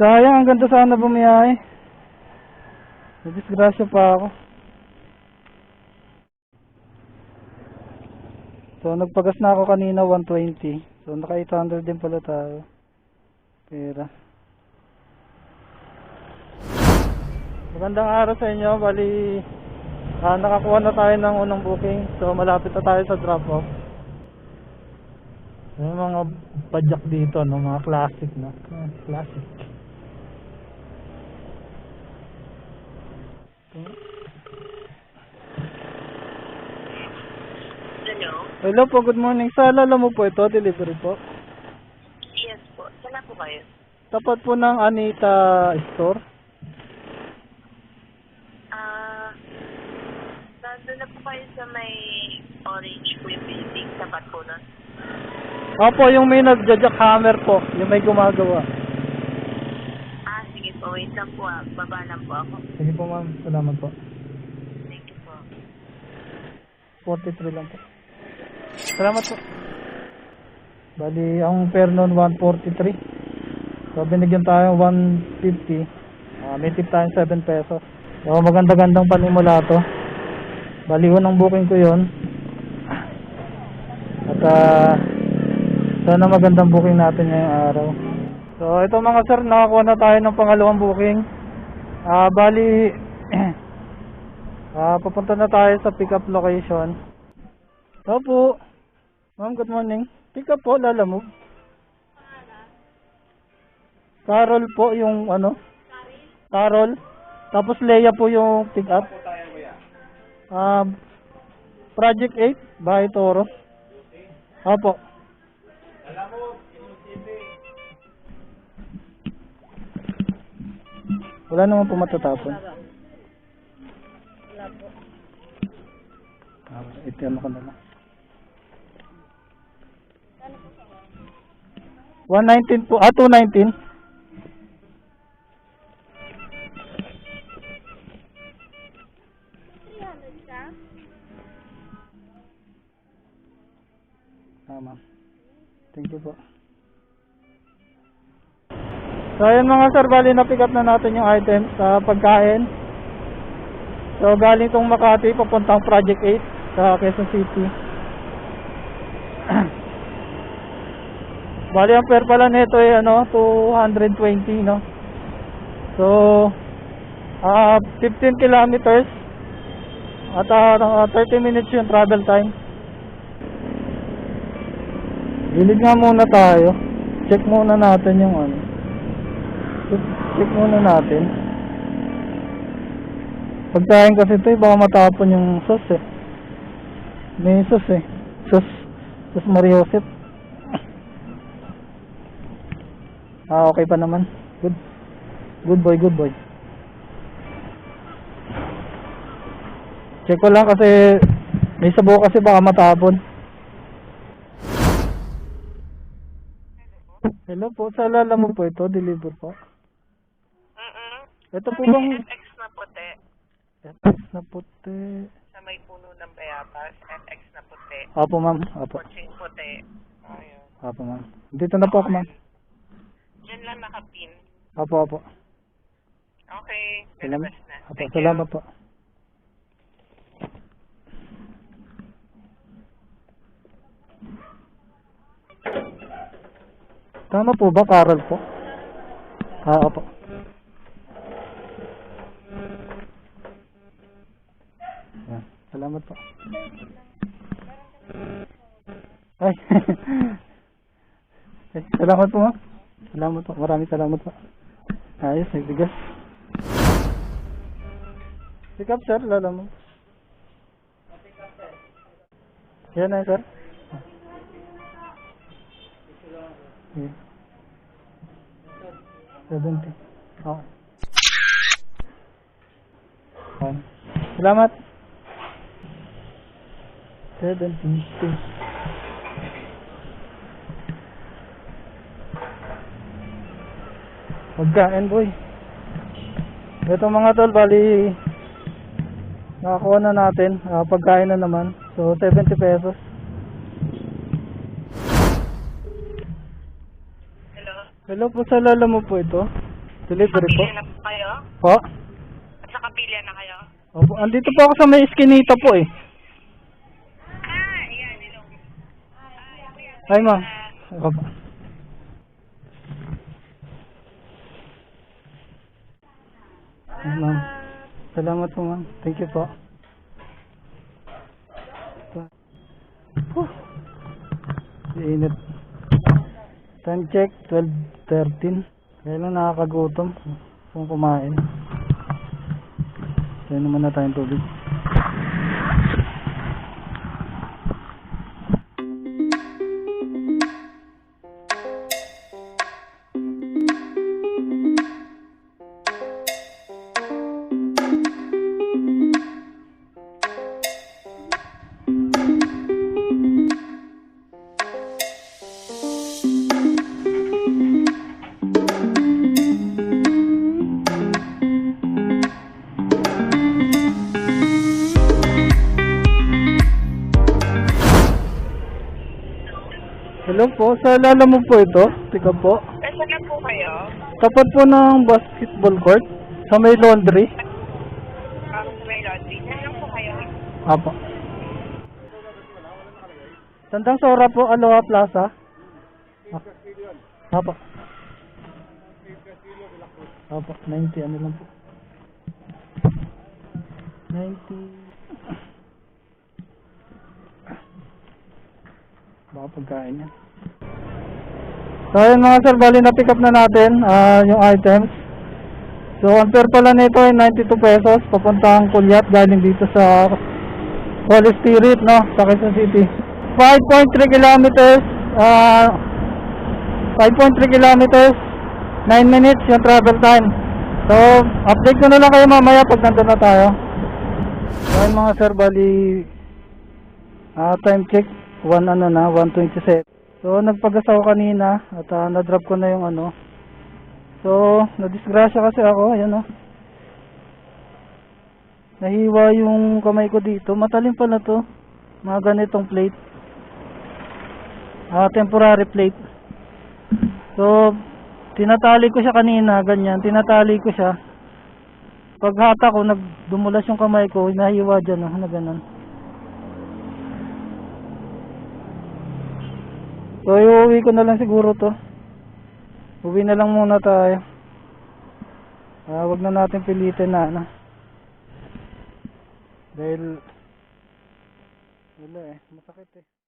Sayang, ang ganda sana bumiyahe. Nadisgrasya pa ako. So, nagpagas na ako kanina 120. So, naka 800 din pala tayo. Pera. Magandang araw sa inyo. Bali, ah, nakakuha na tayo ng unang booking. So, malapit na tayo sa drop-off. May mga padyak dito, no? Mga classic, no? Ah, Classic. Hello? Hello po, good morning. Sa alala mo po ito, delivery po. Yes po. Saan po kayo? Tapat po ng Anita Store. Ah, nandun na po kayo sa may orange yung building. Tapat po nun. Opo, yung may nagja-jackhammer po, yung may gumagawa. Wait lang po ah. Baba lang po ako. Sige po ma'am, salamat po. Thank you po. 43 lang po. Salamat po. Bali, ang fare noon 143. So, binigyan tayo 150. Ah, may tip tayong 7 pesos. So, maganda-gandang panimula to. Bali, unang booking ko yon At, ah, sana magandang booking natin ngayong araw. So, ito mga sir, nakakuha na tayo ng pangalawang booking. Ah, bali, ah, papunta na tayo sa pick-up location. Opo. Ma'am, good morning. Pick up po, lalamove. Carol po yung ano? Carol. Tapos Leia po yung pick up. Um, Project 8, Bahay Toro. Opo. Wala naman po matatapon. Ah, ito ano ka na lang. 119 po, ah 219. Tama. Thank you po. So ayun mga sir, bali na pick up na natin yung items sa pagkain. So galing tong Makati papuntang Project 8 sa Quezon City. Bali ang fare pala nito ay ano, 220 no. So ah 15 kilometers at ah, 30 minutes yung travel time. Gilid nga muna tayo. Check muna natin yung ano. Check, muna natin. Pagkain kasi ito, eh, baka matapon yung sauce eh. May sauce eh. Sauce, sauce Mario Joseph. Ah, okay pa naman. Good. Good boy, good boy. Check ko lang kasi may sabo kasi baka matapon. Hello po, sa alala mo po ito, deliver po. Ito po may bang FX na puti. FX na puti? Sa may puno ng bayabas. FX na puti. Opo ma'am, opo. Kutsing puti. Ayun. Opo ma'am. Dito na po ako ma'am. Diyan lang nakapin. Opo, opo. Okay. Salamat. Na. Opo, Thank you. salamat po. Tama po ba, Carol po? Ah, opo. Yan. Salamat po. Ay. Salamat po, ma'am. Salamat po. Maraming salamat po. Ayos, may bigas. Pick up, sir. Lala mo. Yan na, sir. Yeah. 70. Okay. Okay. Salamat. 72. Pagkain, boy. Ito mga tol, bali nakakuha na natin. Ah, pagkain na naman. So, 70 pesos. Hello? Hello po, sa lala mo po ito. Delivery po. Na po kayo? Po? Sa kapilya na kayo? Opo, andito po ako sa may eskinita po eh. Ah, yan. Hello. Ay ma'am. Opo. Ay, ma'am. Salamat po ma'am. Thank you po. Huh. Init. Time check, 12.13. Kaya lang nakakagutom kung kumain. Kaya naman na tayong tubig. Hello po, sa lala mo po ito? Tika po. Nasaan na po kayo? Tapat po ng basketball court sa may laundry. Ako sa may laundry. Nasaan po kayo? Apo. Tandang Sora po, Aloha Plaza. Ah. Apo. Apo, 90 ano lang po. 90. Baka pagkain yan. So ayun mga sir, bali na pick up na natin ah, yung items. So ang fare pala nito ay 92 pesos papuntang Kulyat galing dito sa Holy Spirit no, sa Quezon City. 5.3 kilometers ah 5.3 kilometers 9 minutes yung travel time. So update ko na lang kayo mamaya pag nandun na tayo. So ayun mga sir, bali ah time check 1 ano na 127. So nagpagas ako kanina at ah, na-drop ko na yung ano. So nadisgrasya kasi ako, ayan oh. Nahiwa yung kamay ko dito. Matalim pala to. Mga ganitong plate. Ah, temporary plate. So tinatali ko siya kanina, ganyan. Tinatali ko siya. Paghata ko, nagdumulas yung kamay ko, nahiwa dyan, oh, na ganun. So, iuwi ko na lang siguro to. Uwi na lang muna tayo. Ah, wag na natin pilitin na, ano. Dahil, wala eh, masakit eh.